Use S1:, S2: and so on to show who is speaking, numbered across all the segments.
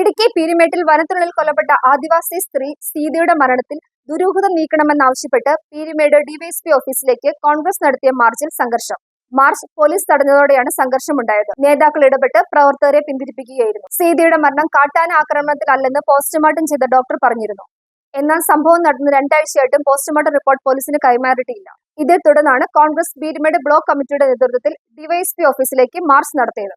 S1: ഇടുക്കി പീരിമേട്ടിൽ വനത്തിനുള്ളിൽ കൊല്ലപ്പെട്ട ആദിവാസി സ്ത്രീ സീതയുടെ മരണത്തിൽ ദുരൂഹത നീക്കണമെന്നാവശ്യപ്പെട്ട് പീരിമേട് ഡിവൈഎസ്പി ഓഫീസിലേക്ക് കോൺഗ്രസ് നടത്തിയ മാർച്ചിൽ സംഘർഷം. മാർച്ച് പോലീസ് തടഞ്ഞതോടെയാണ് സംഘർഷമുണ്ടായത്. നേതാക്കൾ ഇടപെട്ട് പ്രവർത്തകരെ പിന്തിരിപ്പിക്കുകയായിരുന്നു. സീതയുടെ മരണം കാട്ടാന ആക്രമണത്തിലല്ലെന്ന് പോസ്റ്റ്മോർട്ടം ചെയ്ത ഡോക്ടർ പറഞ്ഞിരുന്നു. എന്നാൽ സംഭവം നടന്ന് രണ്ടാഴ്ചയായിട്ടും പോസ്റ്റ്മോർട്ടം റിപ്പോർട്ട് പോലീസിന് കൈമാറിയിട്ടില്ല. ഇതേ തുടർന്നാണ് കോൺഗ്രസ് പീരിമേട് ബ്ലോക്ക് കമ്മിറ്റിയുടെ നേതൃത്വത്തിൽ ഡിവൈഎസ്പി ഓഫീസിലേക്ക് മാർച്ച് നടത്തിയത്.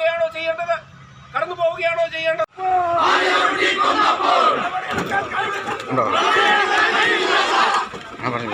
S2: പോവുകയാണോ ചെയ്യേണ്ടത്? കടന്നു പോവുകയാണോ ചെയ്യേണ്ടത്?
S3: ഉണ്ടോ? ആ പറഞ്ഞു.